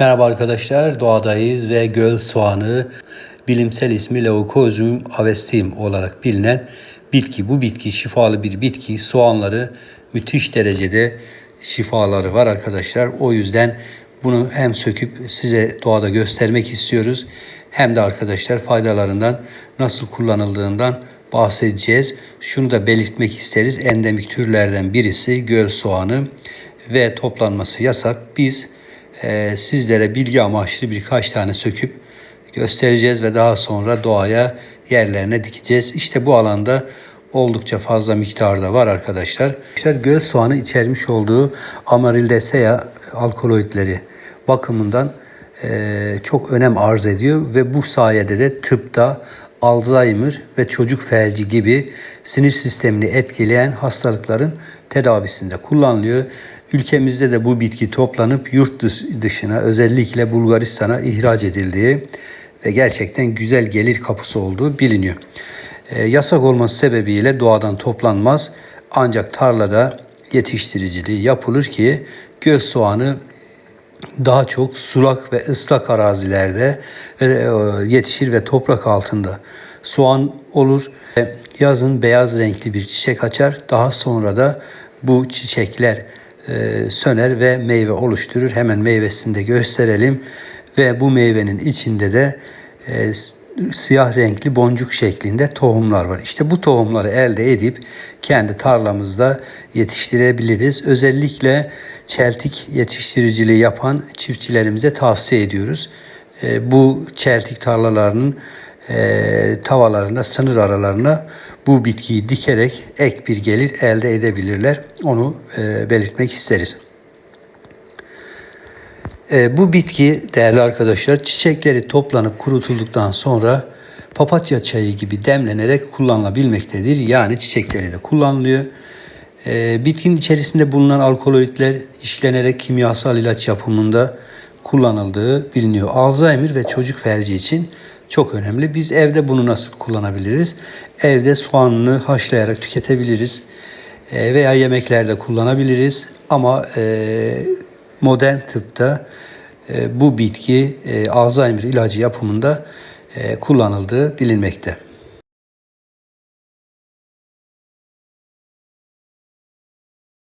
Merhaba arkadaşlar, doğadayız ve göl soğanı bilimsel ismi Leucosium avestim olarak bilinen bitki. Bu bitki şifalı bir bitki. Soğanları müthiş derecede şifaları var arkadaşlar. O yüzden bunu hem söküp size doğada göstermek istiyoruz hem de arkadaşlar faydalarından nasıl kullanıldığından bahsedeceğiz. Şunu da belirtmek isteriz. Endemik türlerden birisi göl soğanı ve toplanması yasak. Biz e, sizlere bilgi amaçlı birkaç tane söküp göstereceğiz ve daha sonra doğaya yerlerine dikeceğiz. İşte bu alanda oldukça fazla miktarda var arkadaşlar. Arkadaşlar göl soğanı içermiş olduğu amarildesea alkaloidleri bakımından e, çok önem arz ediyor ve bu sayede de tıpta Alzheimer ve çocuk felci gibi sinir sistemini etkileyen hastalıkların tedavisinde kullanılıyor. Ülkemizde de bu bitki toplanıp yurt dışına özellikle Bulgaristan'a ihraç edildiği ve gerçekten güzel gelir kapısı olduğu biliniyor. E, yasak olması sebebiyle doğadan toplanmaz ancak tarlada yetiştiriciliği yapılır ki göz soğanı daha çok sulak ve ıslak arazilerde e, yetişir ve toprak altında soğan olur. Yazın beyaz renkli bir çiçek açar. Daha sonra da bu çiçekler e, söner ve meyve oluşturur. Hemen meyvesini de gösterelim. Ve bu meyvenin içinde de e, siyah renkli boncuk şeklinde tohumlar var. İşte bu tohumları elde edip kendi tarlamızda yetiştirebiliriz. Özellikle çeltik yetiştiriciliği yapan çiftçilerimize tavsiye ediyoruz. E, bu çeltik tarlalarının e, tavalarında sınır aralarına bu bitkiyi dikerek ek bir gelir elde edebilirler. Onu e, belirtmek isteriz. E, bu bitki değerli arkadaşlar çiçekleri toplanıp kurutulduktan sonra papatya çayı gibi demlenerek kullanılabilmektedir. Yani çiçekleri de kullanılıyor. E, bitkinin içerisinde bulunan alkaloidler işlenerek kimyasal ilaç yapımında kullanıldığı biliniyor. Alzheimer ve çocuk felci için çok önemli. Biz evde bunu nasıl kullanabiliriz? Evde soğanını haşlayarak tüketebiliriz. E, veya yemeklerde kullanabiliriz. Ama e, modern tıpta e, bu bitki e, Alzheimer ilacı yapımında e, kullanıldığı bilinmekte.